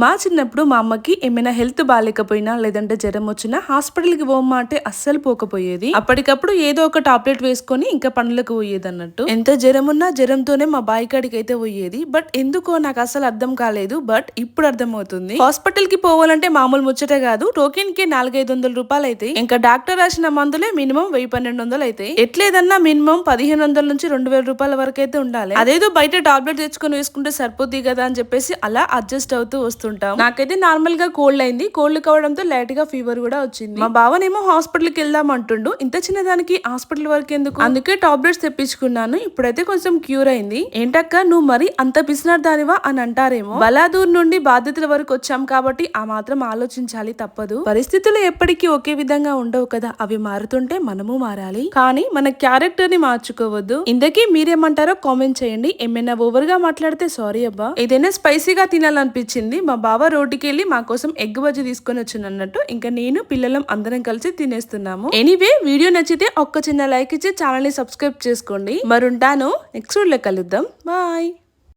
మా చిన్నప్పుడు మా అమ్మకి ఏమైనా హెల్త్ బాగాలేకపోయినా లేదంటే జ్వరం వచ్చినా హాస్పిటల్కి పోమ్మా అంటే అస్సలు పోకపోయేది. అప్పటికప్పుడు ఏదో ఒక టాబ్లెట్ వేసుకొని ఇంకా పనులకు పోయేది అన్నట్టు ఎంత జ్వరం ఉన్నా జ్వరంతోనే మా బాయి కాడికి అయితే పోయేది. బట్ ఎందుకో నాకు అసలు అర్థం కాలేదు. బట్ ఇప్పుడు అర్థమవుతుంది. హాస్పిటల్కి పోవాలంటే మామూలు ముచ్చటే కాదు. టోకెన్కి నాలుగైదు వందల రూపాయలు అయితే ఇంకా డాక్టర్ రాసిన మందులే మినిమం వెయ్యి పన్నెండు వందలు అయితే ఎట్లేదన్నా మినిమం పదిహేను వందల నుంచి రెండు వేల రూపాయల వరకు అయితే ఉండాలి. అదేదో బయట టాబ్లెట్ తెచ్చుకొని వేసుకుంటే సరిపోద్ది కదా అని చెప్పేసి అలా అడ్జస్ట్ అవుతూ వస్తుంది వస్తుంటాం నాకైతే నార్మల్గా కోల్డ్ అయింది. కోల్డ్ కావడంతో లైట్గా ఫీవర్ కూడా వచ్చింది. మా బావనేమో హాస్పిటల్కి వెళ్దాం అంటుండు. ఇంత చిన్నదానికి హాస్పిటల్ వరకు ఎందుకు? అందుకే టాబ్లెట్స్ తెప్పించుకున్నాను. ఇప్పుడైతే కొంచెం క్యూర్ అయింది. ఏంటక్క నువ్వు మరి అంత పిసినారు దానివా అని అంటారేమో. బలాదూర్ నుండి బాధ్యతల వరకు వచ్చాం కాబట్టి ఆ మాత్రం ఆలోచించాలి తప్పదు. పరిస్థితులు ఎప్పటికీ ఒకే విధంగా ఉండవు కదా. అవి మారుతుంటే మనము మారాలి. కానీ మన క్యారెక్టర్ని మార్చుకోవద్దు. ఇంతకీ మీరేమంటారో కామెంట్ చేయండి. ఏమైనా ఓవర్గా మాట్లాడితే సారీ అబ్బా. ఏదైనా స్పైసీగా తినాలనిపించింది మా బావ రోడ్డుకి వెళ్ళి మా కోసం ఎగ్ బజ్జీ తీసుకొని వచ్చిన అన్నట్టు ఇంకా నేను పిల్లలం అందరం కలిసి తినేస్తున్నాము. ఎనీవే వీడియో నచ్చితే ఒక్క చిన్న లైక్ ఇచ్చి ఛానల్ని సబ్స్క్రైబ్ చేసుకోండి. మరుంటాను. నెక్స్ట్లో కలుద్దాం. బాయ్.